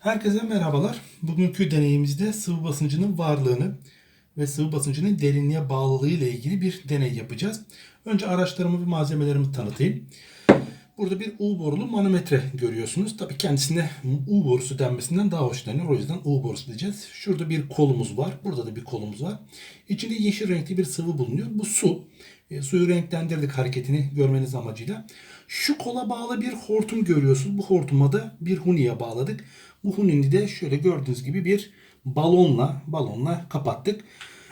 Herkese merhabalar. Bugünkü deneyimizde sıvı basıncının varlığını ve sıvı basıncının derinliğe bağlılığı ile ilgili bir deney yapacağız. Önce araçlarımı ve malzemelerimi tanıtayım. Burada bir U borulu manometre görüyorsunuz. Tabii kendisine U borusu denmesinden daha hoşlanıyor. O yüzden U borusu diyeceğiz. Şurada bir kolumuz var. Burada da bir kolumuz var. İçinde yeşil renkli bir sıvı bulunuyor. Bu su. E, suyu renklendirdik hareketini görmeniz amacıyla. Şu kola bağlı bir hortum görüyorsunuz. Bu hortuma da bir huniye bağladık. Bu hunini de şöyle gördüğünüz gibi bir balonla balonla kapattık.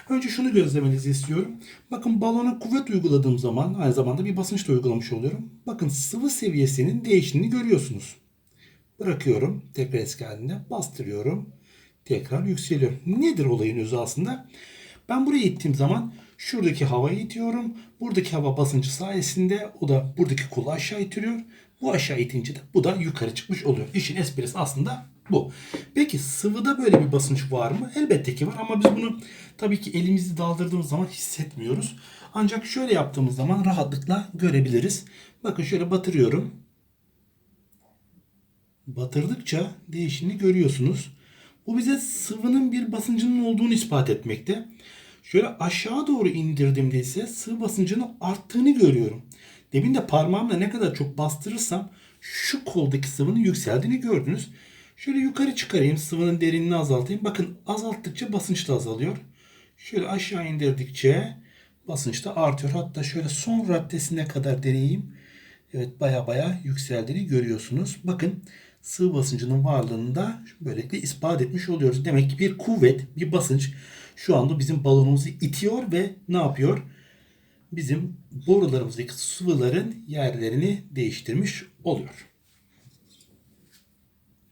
Önce şunu gözlemenizi istiyorum. Bakın balona kuvvet uyguladığım zaman aynı zamanda bir basınç da uygulamış oluyorum. Bakın sıvı seviyesinin değiştiğini görüyorsunuz. Bırakıyorum tekrar eski halinde bastırıyorum. Tekrar yükseliyor. Nedir olayın özü aslında? Ben buraya ittiğim zaman şuradaki havayı itiyorum. Buradaki hava basıncı sayesinde o da buradaki kolu aşağı itiriyor. Bu aşağı itince de bu da yukarı çıkmış oluyor. İşin esprisi aslında bu. Peki sıvıda böyle bir basınç var mı? Elbette ki var ama biz bunu tabii ki elimizi daldırdığımız zaman hissetmiyoruz. Ancak şöyle yaptığımız zaman rahatlıkla görebiliriz. Bakın şöyle batırıyorum. Batırdıkça değişimini görüyorsunuz. Bu bize sıvının bir basıncının olduğunu ispat etmekte. Şöyle aşağı doğru indirdiğimde ise sıvı basıncının arttığını görüyorum. Demin de parmağımla ne kadar çok bastırırsam şu koldaki sıvının yükseldiğini gördünüz. Şöyle yukarı çıkarayım sıvının derinliğini azaltayım. Bakın azalttıkça basınç da azalıyor. Şöyle aşağı indirdikçe basınç da artıyor. Hatta şöyle son raddesine kadar deneyeyim. Evet baya baya yükseldiğini görüyorsunuz. Bakın sıvı basıncının varlığını da böylelikle ispat etmiş oluyoruz. Demek ki bir kuvvet, bir basınç şu anda bizim balonumuzu itiyor ve ne yapıyor? Bizim borularımızdaki sıvıların yerlerini değiştirmiş oluyor.